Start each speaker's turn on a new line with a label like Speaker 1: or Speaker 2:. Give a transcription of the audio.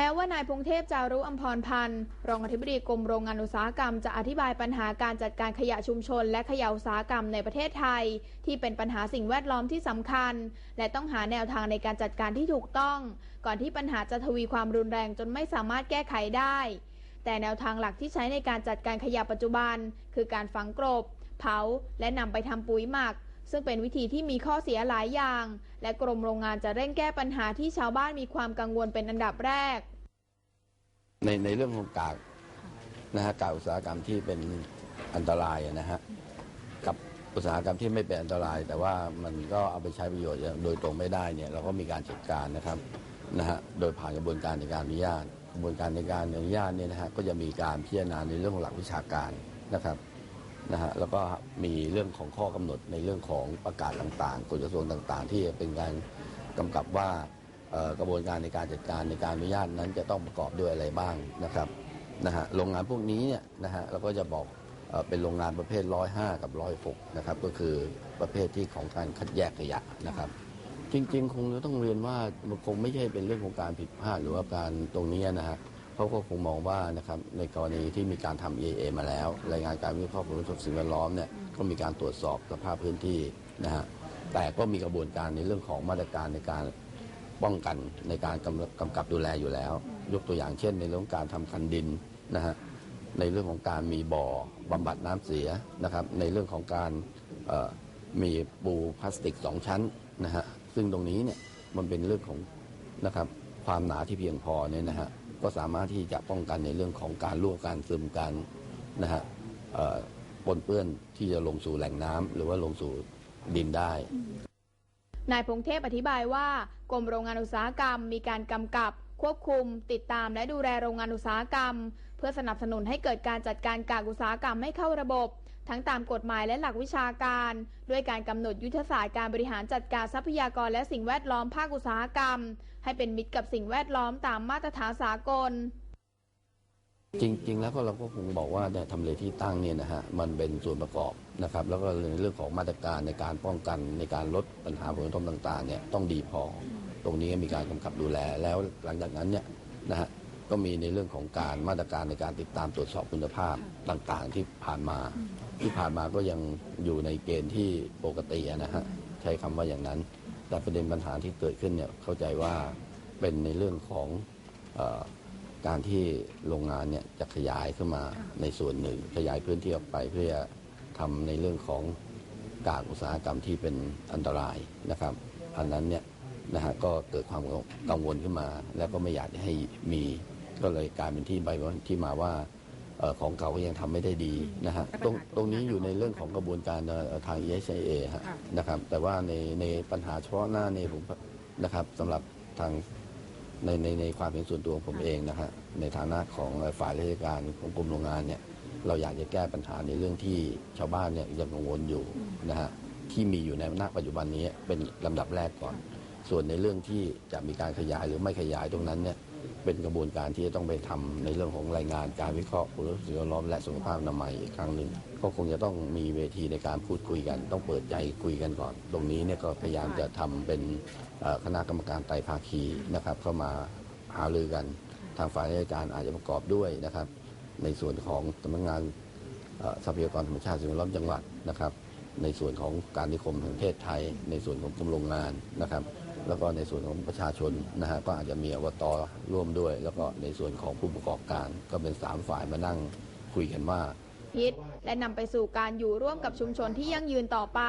Speaker 1: แม้ว่านายพงเทพจารุอัมพรพันธ์ รองอธิบดีกรมโรงงานอุตสาหกรรมจะอธิบายปัญหาการจัดการขยะชุมชน และขยะอุตสาหกรรมในประเทศไทย ที่เป็นปัญหาสิ่งแวดล้อมที่สำคัญ และต้องหาแนวทางในการจัดการที่ถูกต้อง ก่อนที่ปัญหาจะทวีความรุนแรงจนไม่สามารถแก้ไขได้ แต่แนวทางหลักที่ใช้ในการจัดการขยะปัจจุบัน คือการฝังกลบ เผา และนำไปทำปุ๋ยหมัก ซึ่งเป็นวิธีที่มีข้อเสียหลายอย่าง และกรมโรงงานจะเร่งแก้ปัญหาที่ชาวบ้านมีความกังวลเป็นอันดับแรก
Speaker 2: ในในเรื่องของกากนะฮะกากอุตสาหกรรมที่เป็นอันตรายนะฮะกับอุตสาหกรรมที่ไม่เป็นอันตราย แต่ว่ามันก็เอาไปใช้ประโยชน์โดยตรงไม่ได้เนี่ยเราก็มีการจัดการนะครับนะฮะโดยผ่านกระบวนการในการอนุญาตกระบวนการในการอนุญาตเนี่ยนะฮะก็จะมีการพิจารณาในเรื่องของหลักวิชาการนะครับ นะฮะแล้วก็มีเรื่องของข้อกำหนดในเรื่องของประกาศต่างๆกฎกระทรวงต่างๆ ที่เป็นการกำกับว่ากระบวนการในการจัดการในการอนุญาตนั้นจะต้องประกอบด้วยอะไรบ้างนะครับนะฮะโรงงานพวกนี้เนี่ยนะฮะเราก็จะบอกเอเป็นโรงงานประเภท105กับ106นะครับก็คือประเภทที่ของการคัดแยกขยะนะครับ จริง ๆ คงจะต้องเรียนว่ามันคงไม่ใช่เป็นเรื่องของการผิดพลาดหรือว่าการตรงนี้นะฮะ เขาก็คงมองว่านะครับในกรณีที่มีการทำ EA มาแล้ว รายงานการวิเคราะห์ผลกระทบสิ่งแวดล้อมเนี่ยก็มีการตรวจสอบสภาพพื้นที่นะฮะแต่ก็มีกระบวนการในเรื่องของมาตรการในการป้องกันในการกำกำกับดูแลอยู่แล้ว ยกตัวอย่างเช่น ในเรื่องของการทำคันดินนะฮะในเรื่องของการมีบ่อบำบัดน้ำเสียนะครับ ในเรื่องของการเอ่อมีปูพลาสติกสองชั้นนะฮะซึ่งตรงนี้เนี่ยมันเป็นเรื่องของนะครับความหนาที่เพียงพอเนี่ยนะฮะ ก็สามารถที่จะป้องกันในเรื่องของการรั่วการซึมการนะฮะปนเปื้อนที่จะลงสู่แหล่งน้ำหรือว่าลงสู่ดินได้
Speaker 1: นายพงเทพอธิบายว่ากรมโรงงานอุตสาหกรรม มีการกำกับ ควบคุม ติดตามและดูแลโรงงานอุตสาหกรรม เพื่อสนับสนุนให้เกิดการจัดการกากอุตสาหกรรมให้เข้าระบบ ทั้งตามกฎหมายและหลักวิชาการ ด้วยการกำหนดยุทธศาสตร์การบริหารจัดการทรัพยากรและสิ่งแวดล้อมภาคอุตสาหกรรม ให้เป็นมิตรกับสิ่งแวดล้อมตามมาตรฐานสากล
Speaker 2: จริง ๆ แล้วก็เราก็คงบอกว่าเนี่ยทำเลที่ตั้งเนี่ยนะฮะมันเป็นส่วนประกอบนะครับแล้วก็ในเรื่องของมาตรการในการป้องกันในการลดปัญหาผลกระทบต่างๆเนี่ยต้องดีพอ ตรงนี้มีการกำกับดูแลแล้วหลังจากนั้นเนี่ยนะฮะ ก็มีในเรื่องของการมาตรการในการติดตามตรวจสอบคุณภาพต่างๆ ที่ผ่านมาที่ผ่านมาก็ยังอยู่ในเกณฑ์ที่ปกตินะฮะใช้คำว่าอย่างนั้น แต่ประเด็นปัญหาที่เกิดขึ้นเนี่ยเข้าใจว่าเป็นในเรื่องของออการที่โรงงานเนี่ยจะขยายขึ้นมาในส่วนหนึ่ง ขยายพื้นที่ออกไปเพื่อทำในเรื่องของกากอุตสาหกรรมที่เป็นอันตรายนะครับอันนั้นเนี่ยนะฮะก็เกิดความกังวลขึ้นมา แล้วก็ไม่อยากให้มี ก็เลยกลายเป็นที่ใบที่มาว่าเอ่อของเก่าก็ยังทำไม่ได้ดีนะฮะตรงตรงนี้อยู่ในเรื่องของกระบวนการเอ่อทาง ESIA ฮะนะครับแต่ว่าในในปัญหาเฉพาะหน้าในผมนะครับสำหรับทางในในในความเห็นส่วนตัวของผมเองนะฮะในฐานะของฝ่ายราชการของกรมโรงงานเนี่ยเราอยากจะแก้ปัญหาในเรื่องที่ชาวบ้านเนี่ยยังกังวลอยู่นะฮะที่มีอยู่ในณปัจจุบันนี้เป็นลำดับแรกก่อน ส่วนในเรื่องที่จะมีการขยายหรือไม่ขยายตรงนั้นเนี่ย เป็นกระบวนการที่จะต้องไปทำในเรื่องของรายงานการวิเคราะห์คุณสิ่งแวดล้อมและสุขภาพอนามัยอีกครั้งหนึ่งก็คงจะต้องมีเวทีในการพูดคุยกัน ต้องเปิดใจคุยกันก่อน ตรงนี้เนี่ยก็พยายามจะทำเป็นคณะกรรมการไตรภาคีนะครับ เข้ามาหารือกัน ทางฝ่ายราชการอาจจะประกอบด้วยนะครับ ในส่วนของสำนักงานทรัพยากรธรรมชาติสิ่งแวดล้อมจังหวัดนะครับ ในส่วนของการนิคมแห่งประเทศไทย ในส่วนของกรมโรงงานนะครับ แล้วก็ในส่วนของประชาชนนะฮะก็อาจจะมีอบตร่วมด้วย แล้วก็ในส่วนของผู้ประกอบการ ก็เป็นสามฝ่ายมานั่งคุยกันว่า
Speaker 1: คิดและนำไปสู่การอยู่ร่วมกับชุมชนที่ยั่งยืนต่อไป